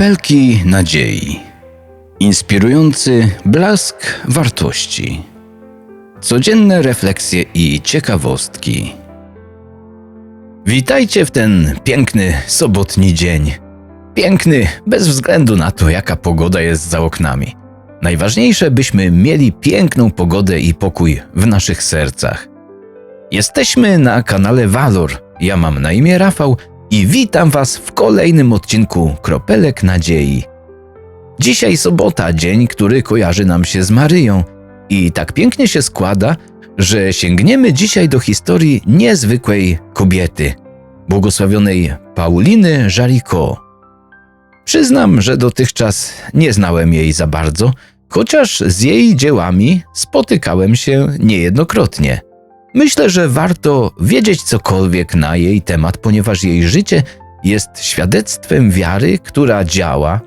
Kropelki nadziei. Inspirujący blask wartości. Codzienne refleksje i ciekawostki. Witajcie w ten piękny sobotni dzień. Piękny bez względu na to, jaka pogoda jest za oknami. Najważniejsze, byśmy mieli piękną pogodę i pokój w naszych sercach. Jesteśmy na kanale Valor. Ja mam na imię Rafał i witam Was w kolejnym odcinku Kropelek Nadziei. Dzisiaj sobota, dzień, który kojarzy nam się z Maryją i tak pięknie się składa, że sięgniemy dzisiaj do historii niezwykłej kobiety, błogosławionej Pauliny Jaricot. Przyznam, że dotychczas nie znałem jej za bardzo, chociaż z jej dziełami spotykałem się niejednokrotnie – Myślę, że warto wiedzieć cokolwiek na jej temat, ponieważ jej życie jest świadectwem wiary, która działa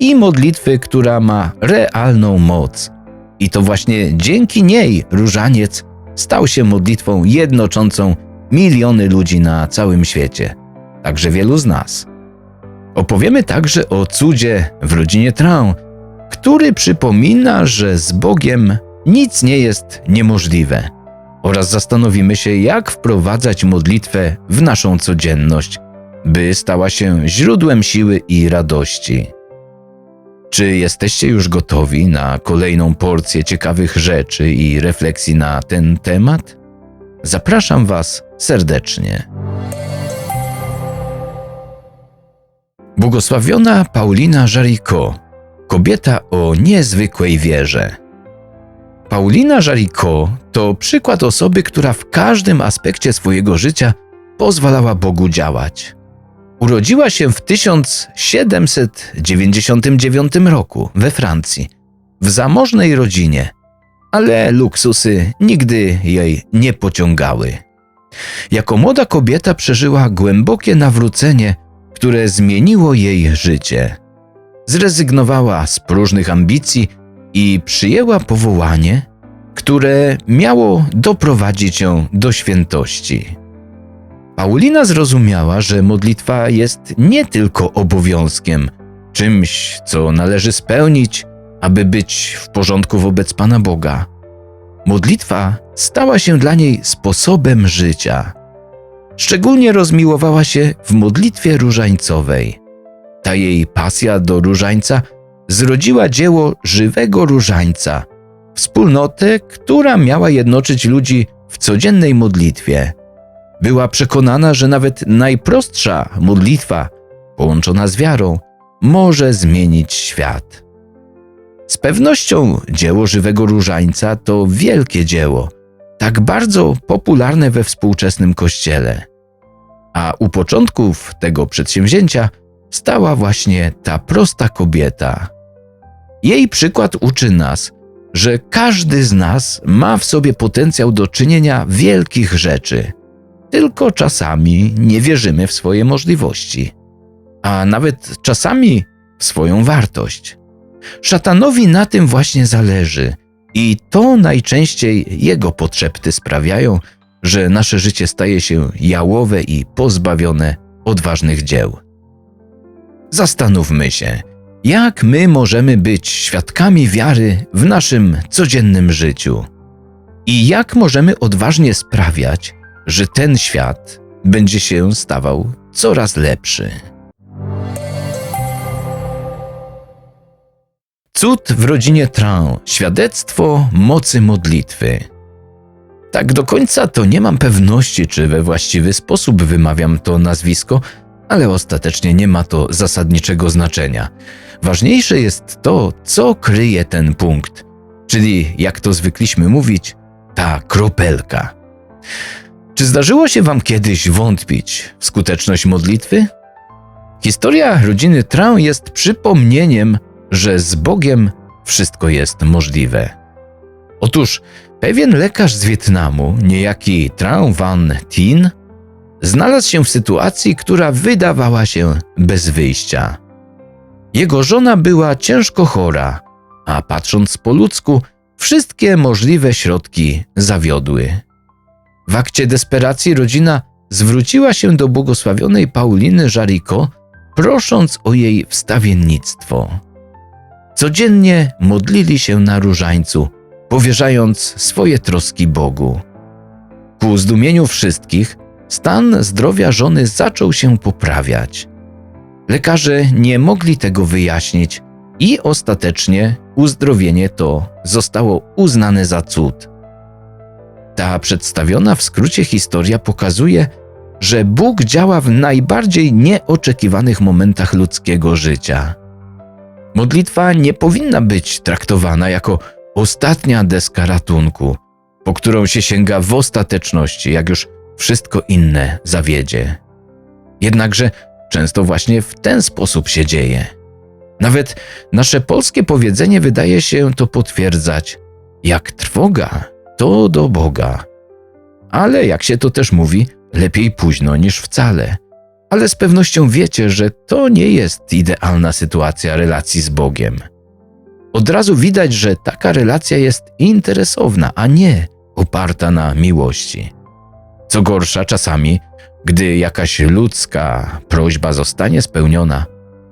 i modlitwy, która ma realną moc. I to właśnie dzięki niej różaniec stał się modlitwą jednoczącą miliony ludzi na całym świecie, także wielu z nas. Opowiemy także o cudzie w rodzinie Traun, który przypomina, że z Bogiem nic nie jest niemożliwe oraz zastanowimy się, jak wprowadzać modlitwę w naszą codzienność, by stała się źródłem siły i radości. Czy jesteście już gotowi na kolejną porcję ciekawych rzeczy i refleksji na ten temat? Zapraszam Was serdecznie. Błogosławiona Paulina Jaricot, kobieta o niezwykłej wierze. Paulina Jaricot to przykład osoby, która w każdym aspekcie swojego życia pozwalała Bogu działać. Urodziła się w 1799 roku we Francji, w zamożnej rodzinie, ale luksusy nigdy jej nie pociągały. Jako młoda kobieta przeżyła głębokie nawrócenie, które zmieniło jej życie. Zrezygnowała z próżnych ambicji i przyjęła powołanie, które miało doprowadzić ją do świętości. Paulina zrozumiała, że modlitwa jest nie tylko obowiązkiem, czymś, co należy spełnić, aby być w porządku wobec Pana Boga. Modlitwa stała się dla niej sposobem życia. Szczególnie rozmiłowała się w modlitwie różańcowej. Ta jej pasja do różańca zrodziła dzieło żywego różańca, wspólnotę, która miała jednoczyć ludzi w codziennej modlitwie. Była przekonana, że nawet najprostsza modlitwa, połączona z wiarą, może zmienić świat. Z pewnością dzieło żywego różańca to wielkie dzieło, tak bardzo popularne we współczesnym kościele. A u początków tego przedsięwzięcia stała właśnie ta prosta kobieta. Jej przykład uczy nas, że każdy z nas ma w sobie potencjał do czynienia wielkich rzeczy, tylko czasami nie wierzymy w swoje możliwości, a nawet czasami w swoją wartość. Szatanowi na tym właśnie zależy i to najczęściej jego potrzepty sprawiają, że nasze życie staje się jałowe i pozbawione odważnych dzieł. Zastanówmy się, jak my możemy być świadkami wiary w naszym codziennym życiu? I jak możemy odważnie sprawiać, że ten świat będzie się stawał coraz lepszy? Cud w rodzinie Traun świadectwo mocy modlitwy. Tak do końca to nie mam pewności, czy we właściwy sposób wymawiam to nazwisko, ale ostatecznie nie ma to zasadniczego znaczenia. Ważniejsze jest to, co kryje ten punkt, czyli jak to zwykliśmy mówić, ta kropelka. Czy zdarzyło się Wam kiedyś wątpić w skuteczność modlitwy? Historia rodziny Traun jest przypomnieniem, że z Bogiem wszystko jest możliwe. Otóż pewien lekarz z Wietnamu, niejaki Traun Van Tin, znalazł się w sytuacji, która wydawała się bez wyjścia. Jego żona była ciężko chora, a patrząc po ludzku, wszystkie możliwe środki zawiodły. W akcie desperacji rodzina zwróciła się do błogosławionej Pauliny Jaricot, prosząc o jej wstawiennictwo. Codziennie modlili się na różańcu, powierzając swoje troski Bogu. Ku zdumieniu wszystkich, stan zdrowia żony zaczął się poprawiać. Lekarze nie mogli tego wyjaśnić i ostatecznie uzdrowienie to zostało uznane za cud. Ta przedstawiona w skrócie historia pokazuje, że Bóg działa w najbardziej nieoczekiwanych momentach ludzkiego życia. Modlitwa nie powinna być traktowana jako ostatnia deska ratunku, po którą się sięga w ostateczności, jak już wszystko inne zawiedzie. Jednakże często właśnie w ten sposób się dzieje. Nawet nasze polskie powiedzenie wydaje się to potwierdzać: jak trwoga, to do Boga. Ale jak się to też mówi, lepiej późno niż wcale. Ale z pewnością wiecie, że to nie jest idealna sytuacja relacji z Bogiem. Od razu widać, że taka relacja jest interesowna, a nie oparta na miłości. Co gorsza, czasami, gdy jakaś ludzka prośba zostanie spełniona,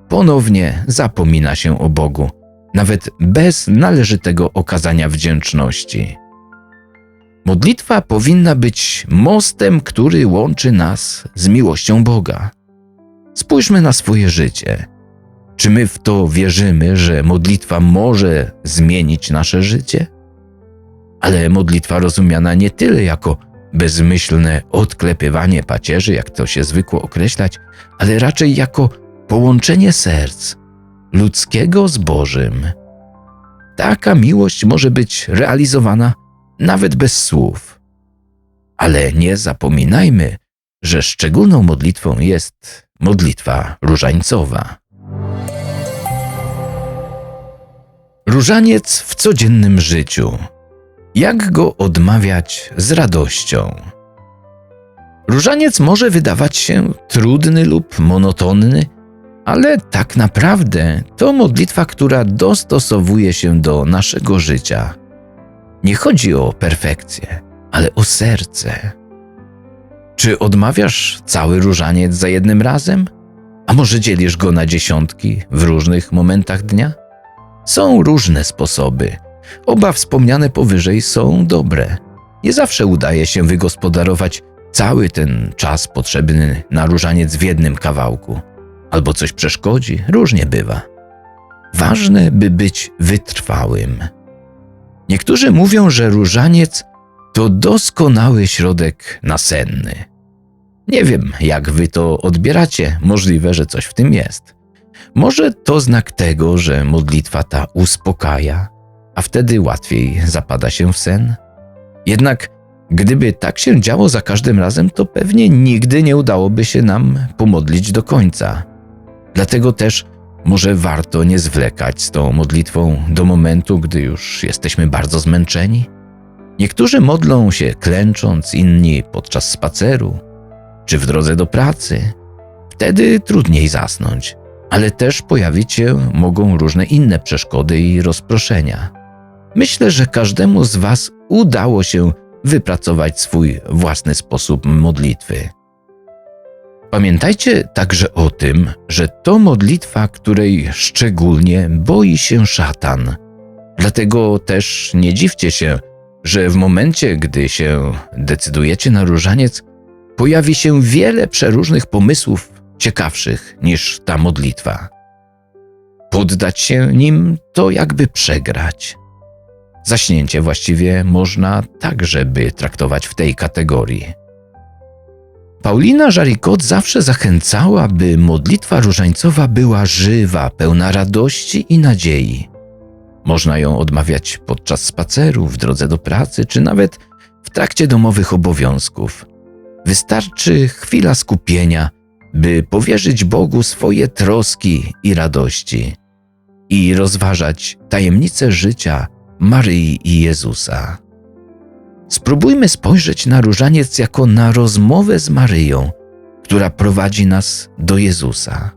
ponownie zapomina się o Bogu, nawet bez należytego okazania wdzięczności. Modlitwa powinna być mostem, który łączy nas z miłością Boga. Spójrzmy na swoje życie. Czy my w to wierzymy, że modlitwa może zmienić nasze życie? Ale modlitwa rozumiana nie tyle jako bezmyślne odklepywanie pacierzy, jak to się zwykło określać, ale raczej jako połączenie serc ludzkiego z Bożym. Taka miłość może być realizowana nawet bez słów. Ale nie zapominajmy, że szczególną modlitwą jest modlitwa różańcowa. Różaniec w codziennym życiu. Jak go odmawiać z radością? Różaniec może wydawać się trudny lub monotonny, ale tak naprawdę to modlitwa, która dostosowuje się do naszego życia. Nie chodzi o perfekcję, ale o serce. Czy odmawiasz cały różaniec za jednym razem? A może dzielisz go na dziesiątki w różnych momentach dnia? Są różne sposoby. Oba wspomniane powyżej są dobre. Nie zawsze udaje się wygospodarować cały ten czas potrzebny na różaniec w jednym kawałku. Albo coś przeszkodzi, różnie bywa. Ważne, by być wytrwałym. Niektórzy mówią, że różaniec to doskonały środek nasenny. Nie wiem, jak wy to odbieracie, możliwe, że coś w tym jest. Może to znak tego, że modlitwa ta uspokaja, a wtedy łatwiej zapada się w sen? Jednak gdyby tak się działo za każdym razem, to pewnie nigdy nie udałoby się nam pomodlić do końca. Dlatego też może warto nie zwlekać z tą modlitwą do momentu, gdy już jesteśmy bardzo zmęczeni? Niektórzy modlą się klęcząc, inni podczas spaceru czy w drodze do pracy. Wtedy trudniej zasnąć, ale też pojawić się mogą różne inne przeszkody i rozproszenia. Myślę, że każdemu z Was udało się wypracować swój własny sposób modlitwy. Pamiętajcie także o tym, że to modlitwa, której szczególnie boi się szatan. Dlatego też nie dziwcie się, że w momencie, gdy się decydujecie na różaniec, pojawi się wiele przeróżnych pomysłów ciekawszych niż ta modlitwa. Poddać się nim to jakby przegrać. Zaśnięcie właściwie można także by traktować w tej kategorii. Paulina Żarikot zawsze zachęcała, by modlitwa różańcowa była żywa, pełna radości i nadziei. Można ją odmawiać podczas spaceru, w drodze do pracy, czy nawet w trakcie domowych obowiązków. Wystarczy chwila skupienia, by powierzyć Bogu swoje troski i radości i rozważać tajemnice życia Maryi i Jezusa. Spróbujmy spojrzeć na różaniec jako na rozmowę z Maryją, która prowadzi nas do Jezusa.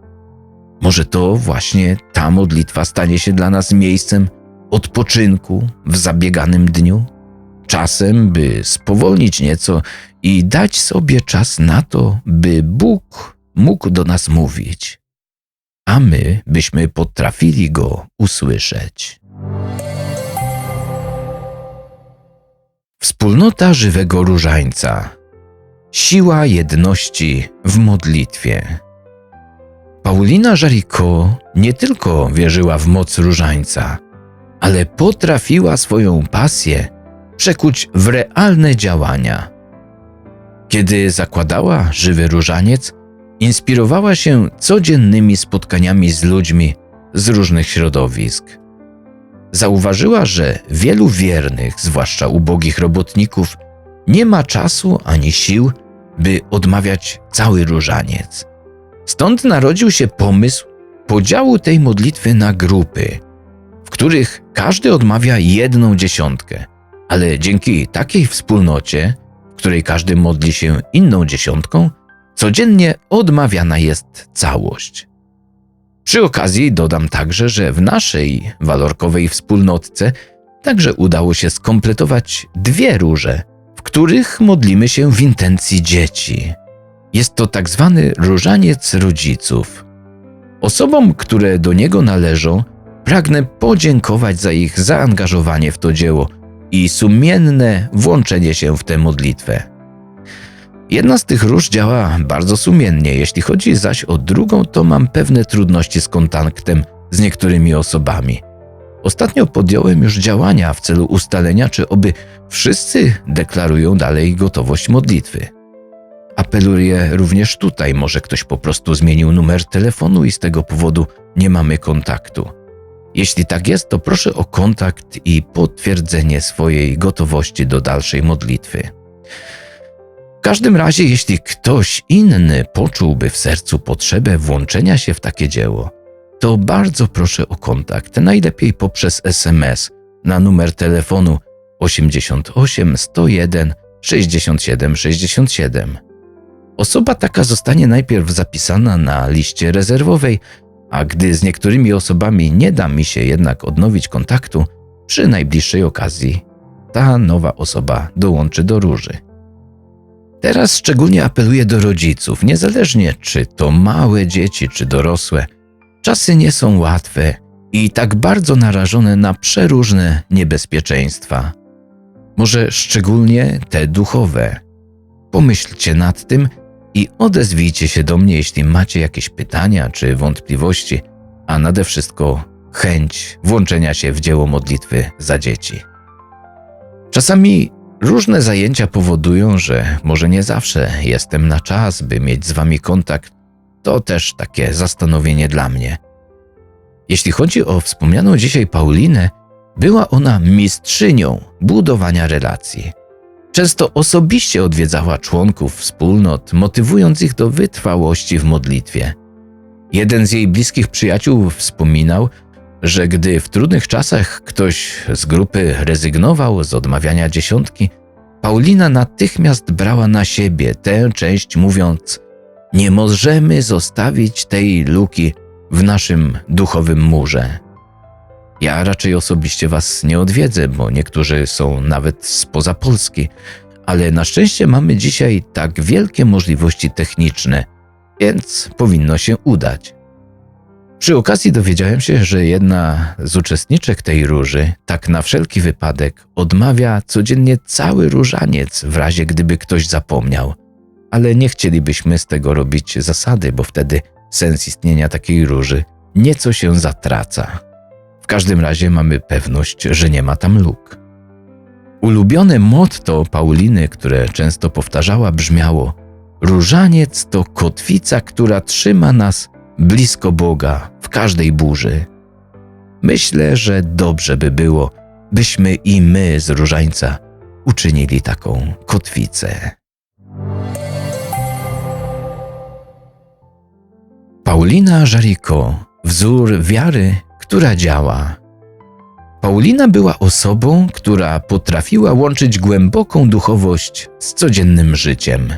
Może to właśnie ta modlitwa stanie się dla nas miejscem odpoczynku w zabieganym dniu, czasem, by spowolnić nieco i dać sobie czas na to, by Bóg mógł do nas mówić. a my byśmy potrafili go usłyszeć. Wspólnota żywego różańca. Siła jedności w modlitwie. Paulina Żariko nie tylko wierzyła w moc różańca, ale potrafiła swoją pasję przekuć w realne działania. Kiedy zakładała żywy różaniec, inspirowała się codziennymi spotkaniami z ludźmi z różnych środowisk. Zauważyła, że wielu wiernych, zwłaszcza ubogich robotników, nie ma czasu ani sił, by odmawiać cały różaniec. Stąd narodził się pomysł podziału tej modlitwy na grupy, w których każdy odmawia jedną dziesiątkę, ale dzięki takiej wspólnocie, w której każdy modli się inną dziesiątką, codziennie odmawiana jest całość. Przy okazji dodam także, że w naszej walorkowej wspólnotce także udało się skompletować dwie róże, w których modlimy się w intencji dzieci. Jest to tak zwany różaniec rodziców. Osobom, które do niego należą, pragnę podziękować za ich zaangażowanie w to dzieło i sumienne włączenie się w tę modlitwę. Jedna z tych róż działa bardzo sumiennie, jeśli chodzi zaś o drugą, to mam pewne trudności z kontaktem z niektórymi osobami. Ostatnio podjąłem już działania w celu ustalenia, czy oby wszyscy deklarują dalej gotowość modlitwy. Apeluję również tutaj, może ktoś po prostu zmienił numer telefonu i z tego powodu nie mamy kontaktu. Jeśli tak jest, to proszę o kontakt i potwierdzenie swojej gotowości do dalszej modlitwy. W każdym razie, jeśli ktoś inny poczułby w sercu potrzebę włączenia się w takie dzieło, to bardzo proszę o kontakt, najlepiej poprzez SMS na numer telefonu 88 101 67 67. Osoba taka zostanie najpierw zapisana na liście rezerwowej, a gdy z niektórymi osobami nie da mi się jednak odnowić kontaktu, przy najbliższej okazji ta nowa osoba dołączy do róży. Teraz szczególnie apeluję do rodziców, niezależnie czy to małe dzieci, czy dorosłe. Czasy nie są łatwe i tak bardzo narażone na przeróżne niebezpieczeństwa. Może szczególnie te duchowe. Pomyślcie nad tym i odezwijcie się do mnie, jeśli macie jakieś pytania czy wątpliwości, a nade wszystko chęć włączenia się w dzieło modlitwy za dzieci. Czasami różne zajęcia powodują, że może nie zawsze jestem na czas, by mieć z wami kontakt. To też takie zastanowienie dla mnie. Jeśli chodzi o wspomnianą dzisiaj Paulinę, była ona mistrzynią budowania relacji. Często osobiście odwiedzała członków wspólnot, motywując ich do wytrwałości w modlitwie. Jeden z jej bliskich przyjaciół wspominał, że gdy w trudnych czasach ktoś z grupy rezygnował z odmawiania dziesiątki, Paulina natychmiast brała na siebie tę część, mówiąc: Nie możemy zostawić tej luki w naszym duchowym murze. Ja raczej osobiście was nie odwiedzę, bo niektórzy są nawet spoza Polski, ale na szczęście mamy dzisiaj tak wielkie możliwości techniczne, więc powinno się udać. Przy okazji dowiedziałem się, że jedna z uczestniczek tej róży, tak na wszelki wypadek, odmawia codziennie cały różaniec w razie gdyby ktoś zapomniał. Ale nie chcielibyśmy z tego robić zasady, bo wtedy sens istnienia takiej róży nieco się zatraca. W każdym razie mamy pewność, że nie ma tam luk. Ulubione motto Pauliny, które często powtarzała, brzmiało: Różaniec to kotwica, która trzyma nas blisko Boga w każdej burzy. Myślę, że dobrze by było, byśmy i my z różańca uczynili taką kotwicę. Paulina Żariko, wzór wiary, która działa. Paulina była osobą, która potrafiła łączyć głęboką duchowość z codziennym życiem.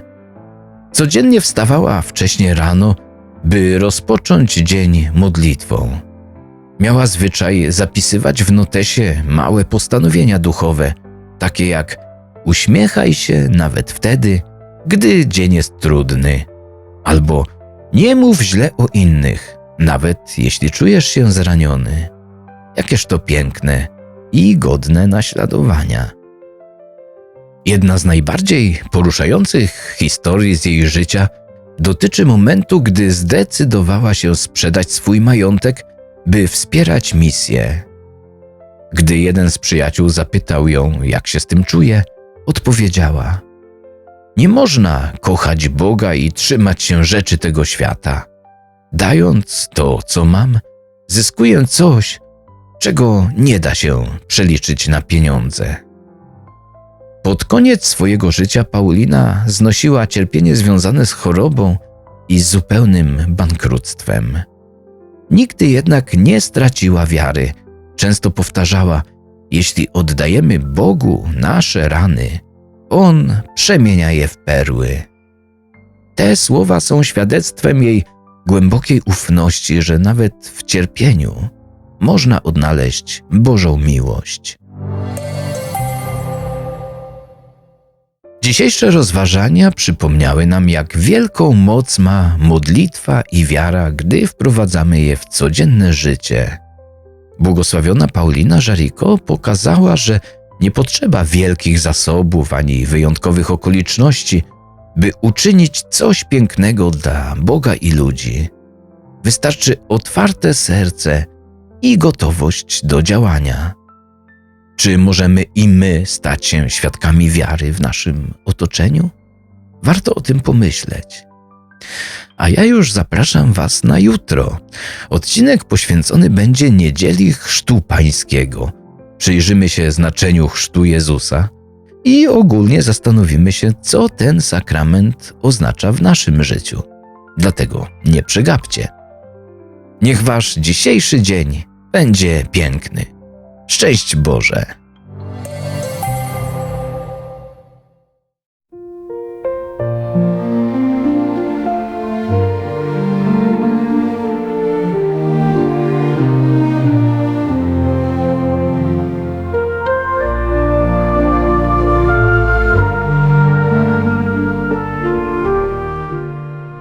Codziennie wstawała wcześnie rano by rozpocząć dzień modlitwą. Miała zwyczaj zapisywać w notesie małe postanowienia duchowe, takie jak uśmiechaj się nawet wtedy, gdy dzień jest trudny, albo nie mów źle o innych, nawet jeśli czujesz się zraniony. Jakież to piękne i godne naśladowania. Jedna z najbardziej poruszających historii z jej życia dotyczy momentu, gdy zdecydowała się sprzedać swój majątek, by wspierać misję. Gdy jeden z przyjaciół zapytał ją, jak się z tym czuje, odpowiedziała: Nie można kochać Boga i trzymać się rzeczy tego świata. Dając to, co mam, zyskuję coś, czego nie da się przeliczyć na pieniądze. Pod koniec swojego życia Paulina znosiła cierpienie związane z chorobą i zupełnym bankructwem. Nigdy jednak nie straciła wiary. Często powtarzała: Jeśli oddajemy Bogu nasze rany, On przemienia je w perły. Te słowa są świadectwem jej głębokiej ufności, że nawet w cierpieniu można odnaleźć Bożą miłość. Dzisiejsze rozważania przypomniały nam, jak wielką moc ma modlitwa i wiara, gdy wprowadzamy je w codzienne życie. Błogosławiona Paulina Żariko pokazała, że nie potrzeba wielkich zasobów ani wyjątkowych okoliczności, by uczynić coś pięknego dla Boga i ludzi. Wystarczy otwarte serce i gotowość do działania. Czy możemy i my stać się świadkami wiary w naszym otoczeniu? Warto o tym pomyśleć. A ja już zapraszam Was na jutro. Odcinek poświęcony będzie niedzieli Chrztu Pańskiego. Przyjrzymy się znaczeniu chrztu Jezusa i ogólnie zastanowimy się, co ten sakrament oznacza w naszym życiu. Dlatego nie przegapcie. Niech Wasz dzisiejszy dzień będzie piękny. Szczęść Boże!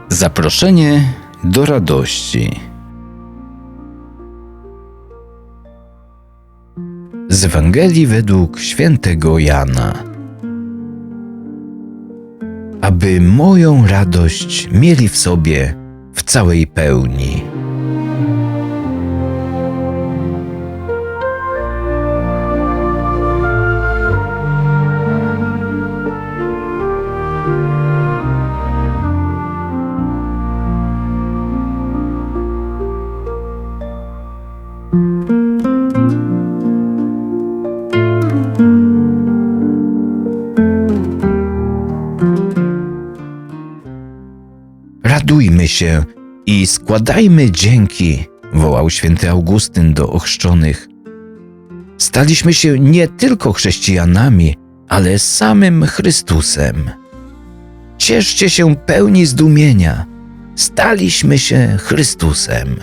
Zaproszenie do radości. Z Ewangelii według świętego Jana. Aby moją radość mieli w sobie w całej pełni. Składajmy dzięki, wołał święty Augustyn do ochrzczonych. Staliśmy się nie tylko chrześcijanami, ale samym Chrystusem. Cieszcie się pełni zdumienia. Staliśmy się Chrystusem.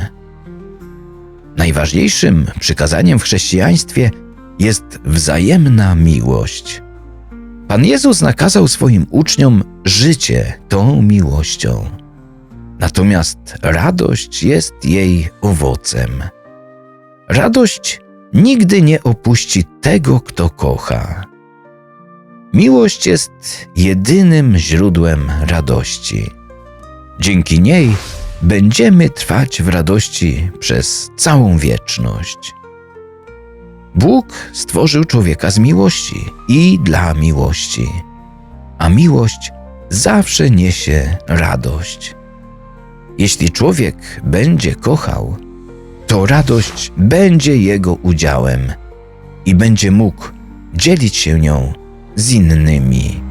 Najważniejszym przykazaniem w chrześcijaństwie jest wzajemna miłość. Pan Jezus nakazał swoim uczniom życie tą miłością. Natomiast radość jest jej owocem. Radość nigdy nie opuści tego, kto kocha. Miłość jest jedynym źródłem radości. Dzięki niej będziemy trwać w radości przez całą wieczność. Bóg stworzył człowieka z miłości i dla miłości, a miłość zawsze niesie radość. Jeśli człowiek będzie kochał, to radość będzie jego udziałem i będzie mógł dzielić się nią z innymi.